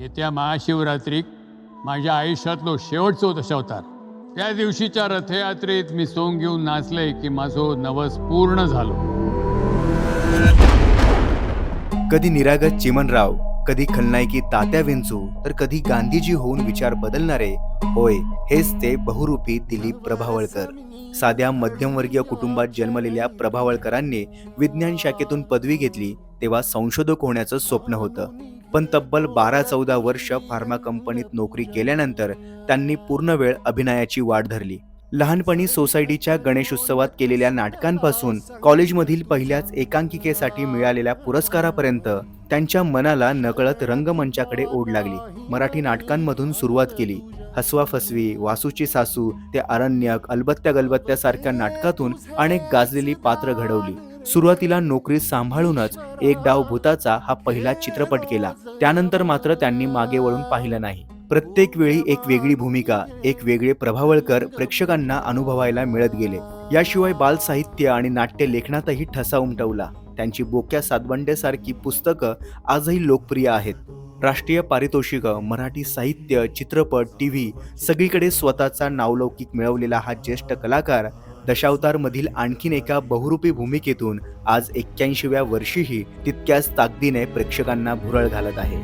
येत्या महाशिवरात्रीक माझ्या आयुष्यातलो शेवटचो दशावतार त्या दिवशीच्या रथयात्रेत मी सोंग घेऊन नाचले की माझो नवस पूर्ण झालो. कधी निरागत चिमनराव कधी खलनायकी तात्या विंचू तर कधी गांधीजी होऊन विचार बदलणारे होय हेच ते बहुरूपी दिलीप प्रभावळकर. साध्या मध्यमवर्गीय कुटुंबात जन्मलेल्या प्रभावळकरांनी विज्ञान शाखेतून पदवी घेतली तेव्हा संशोधक होण्याचं स्वप्न होतं. पण तब्बल बारा चौदा वर्ष फार्मा कंपनीत नोकरी केल्यानंतर त्यांनी पूर्ण वेळ अभिनयाची वाट धरली. लहानपणी सोसायटीच्या गणेशोत्सवात केलेल्या नाटकांपासून कॉलेजमधील पहिल्याच एकांकिकेसाठी मिळालेल्या पुरस्कारापर्यंत त्यांच्या मनाला नकळत रंगमंचाकडे ओढ लागली. मराठी नाटकांमधून सुरुवात केली. हसवा फसवी वासूची सासू ते अरण्यक अलबत्त्या गलबत्त्यासारख्या नाटकातून अनेक गाजलेली पात्र घडवली. सुरुवातीला नोकरी सांभाळूनच एक डाव भूताचा हा पहिला चित्रपट केला. त्यानंतर मात्र त्यांनी मागे वळून पाहिलं नाही. प्रत्येक वेळी एक वेगळी भूमिका एक वेगळे प्रभावळकर प्रेक्षकांना अनुभवायला मिळत गेले. याशिवाय बाल साहित्य आणि नाट्य लेखनातही ठसा उमटवला. त्यांची बोक्या सातबंडेसारखी पुस्तकं आजही लोकप्रिय आहेत. राष्ट्रीय पारितोषिकं मराठी साहित्य चित्रपट टी व्ही सगळीकडे स्वतःचा नावलौकिक मिळवलेला हा ज्येष्ठ कलाकार दशावतारमधील आणखीन एका बहुरूपी भूमिकेतून आज एक्क्याऐंशीव्या वर्षीही तितक्याच ताकदीने प्रेक्षकांना भुरळ घालत आहे.